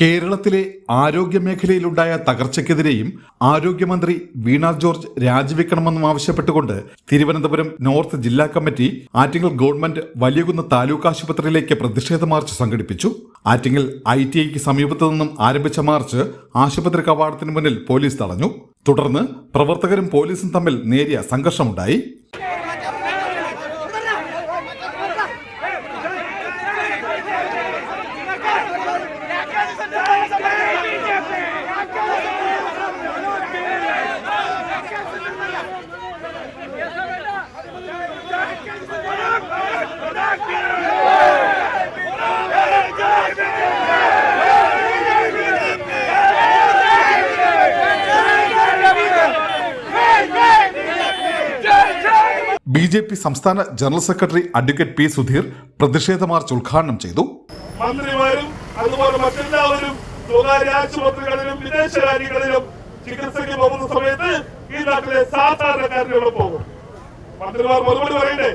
കേരളത്തിലെ ആരോഗ്യ മേഖലയിലുണ്ടായ തകർച്ചയ്ക്കെതിരെയും ആരോഗ്യമന്ത്രി വീണ ജോർജ് രാജിവെക്കണമെന്നും ആവശ്യപ്പെട്ടുകൊണ്ട് തിരുവനന്തപുരം നോർത്ത് ജില്ലാ കമ്മിറ്റി ആറ്റിങ്ങൽ ഗവൺമെന്റ് വലിയകുന്ന് താലൂക്ക് ആശുപത്രിയിലേക്ക് പ്രതിഷേധ മാർച്ച് സംഘടിപ്പിച്ചു. ആറ്റിങ്ങൽ ഐ ടി ഐക്ക് സമീപത്തു നിന്നും ആരംഭിച്ച മാർച്ച് ആശുപത്രി കവാടത്തിന് മുന്നിൽ പോലീസ് തടഞ്ഞു. തുടർന്ന് പ്രവർത്തകരും പോലീസും തമ്മിൽ നേരിയ സംഘർഷമുണ്ടായി. ബി ജെ പി സംസ്ഥാന general secretary advocate P Sudheer പ്രതിഷേധ മാർച്ച് ഉദ്ഘാടനം ചെയ്തു. മന്ത്രിമാരും അതുപോലെ മറ്റെല്ലാവരും സ്വകാര്യ ആശുപത്രികളിലും വിദേശ രാജ്യങ്ങളിലും ചികിത്സയ്ക്ക് പോകുന്ന സമയത്ത് ഈ നാട്ടിലെ സാധാരണക്കാരനോട് പോകും. മന്ത്രിമാർ മറുപടി പറയണ്ടേ?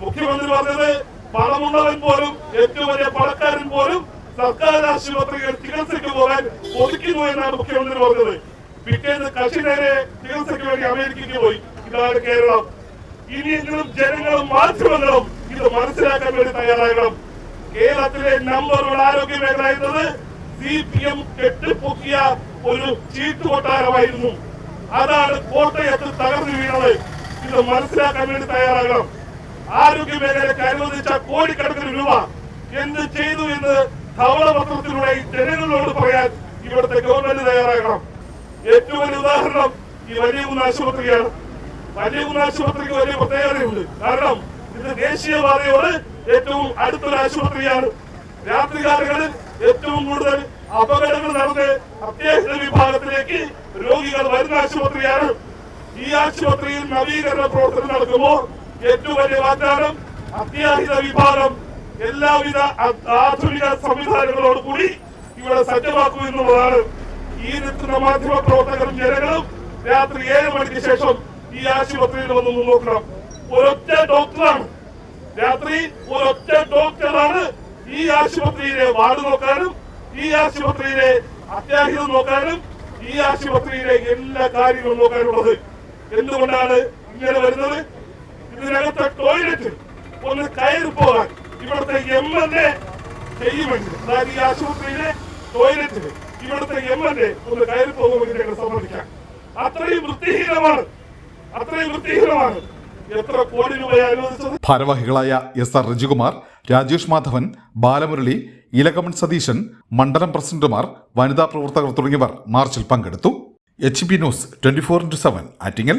മുഖ്യമന്ത്രി പറഞ്ഞത് പണമുള്ളവൻ പോലും ഏറ്റവും വലിയ പണക്കാരൻ പോലും സർക്കാർ ആശുപത്രിയിൽ ചികിത്സയ്ക്ക് പോകാൻ ഒതുക്കുന്നു എന്നാണ് മുഖ്യമന്ത്രി പറഞ്ഞത്. പിറ്റേന്ന് കക്ഷി നേരെ ചികിത്സയ്ക്ക് വേണ്ടി അമേരിക്കയ്ക്ക് പോയി. ഇതാണ് കേരളം. ഇനിയെങ്കിലും ജനങ്ങളും മാധ്യമങ്ങളും ഇത് മനസ്സിലാക്കാൻ വേണ്ടി തയ്യാറാകണം. കേരളത്തിലെ നമ്പർ വൺ ആരോഗ്യ മേഖല എന്നത് സി പി എം കെട്ടിപ്പൊക്കിയ ഒരു ചീട്ട് കൊട്ടാരമായിരുന്നു. അതാണ് കോട്ടയത്ത് തകർന്നു വീണത്. ഇത് മനസ്സിലാക്കാൻ വേണ്ടി തയ്യാറാകണം. ആരോഗ്യ മേഖലയ്ക്ക് അനുവദിച്ച കോടിക്കണക്കിന് രൂപ എന്ത് ചെയ്തു എന്ന് ധവളപത്രത്തിലൂടെ ജനങ്ങളോട് പറയാൻ ഇവിടുത്തെ ഗവൺമെന്റ് തയ്യാറാകണം. ഏറ്റവും വലിയ ഉദാഹരണം ഈ വലിയ കുന്ന് ആശുപത്രിയാണ്. വലിയ കുന്ന് ആശുപത്രിക്ക് വലിയ പ്രത്യേകതയുണ്ട്. കാരണം ഇത് ദേശീയപാതയോട് ഏറ്റവും അടുത്തൊരു ആശുപത്രിയാണ്. രാത്രികാലങ്ങളിൽ ഏറ്റവും കൂടുതൽ അപകടങ്ങൾ നടന്ന് അത്യാഹിത വിഭാഗത്തിലേക്ക് രോഗികൾ വരുന്ന ആശുപത്രിയാണ്. ഈ ആശുപത്രിയിൽ നവീകരണ പ്രവർത്തനം നടക്കുമ്പോൾ ഏറ്റവും വലിയ വാഗ്ദാനം അത്യാഹിത വിഭാഗം എല്ലാവിധ ആധുനിക സംവിധാനങ്ങളോട് കൂടി ഇവിടെ സജ്ജമാക്കും എന്നുള്ളതാണ് ഈ നിൽക്കുന്ന മാധ്യമ പ്രവർത്തകരും ജനങ്ങളും രാത്രി ഏഴ് മണിക്ക് ശേഷം ഈ ആശുപത്രിയിൽ വന്ന് നോക്കണം. ഒരൊറ്റ ഡോക്ടറാണ്. രാത്രി ഒരൊറ്റ ഡോക്ടറാണ് ഈ ആശുപത്രിയിലെ വാർഡ് നോക്കാനും ഈ ആശുപത്രിയിലെ അത്യാഹിതം നോക്കാനും ഈ ആശുപത്രിയിലെ എല്ലാ കാര്യങ്ങളും നോക്കാനുള്ളത്. എന്തുകൊണ്ടാണ് ഇങ്ങനെ വരുന്നത്? ഇതിനകത്തെ ടോയ്ലറ്റ് ഒന്ന് കയറി പോകാൻ ഇവിടുത്തെ എം എൽ എ ചെയ്യുമെങ്കിൽ അതായത് ഈ ആശുപത്രിയിലെ ടോയ്ലറ്റിൽ ഇവിടുത്തെ എം എൽ എ ഒന്ന് കയറി പോകുമെങ്കിൽ ഞങ്ങൾ സമ്മതിക്കാം. അത്രയും വൃത്തിഹീനമാണ്. അത്രയും വൃത്തിഹീനമാണ്. എത്ര കോടി രൂപ അനുവദിച്ചത്? ഭാരവാഹികളായ എസ് ആർ രജികുമാർ രാജേഷ് മാധവൻ ബാലമുരളി ഇലകമൺ സതീശൻ മണ്ഡലം പ്രസിഡന്റുമാർ വനിതാ പ്രവർത്തകർ തുടങ്ങിയവർ മാർച്ചിൽ പങ്കെടുത്തു. H P news twenty four into seven Attingal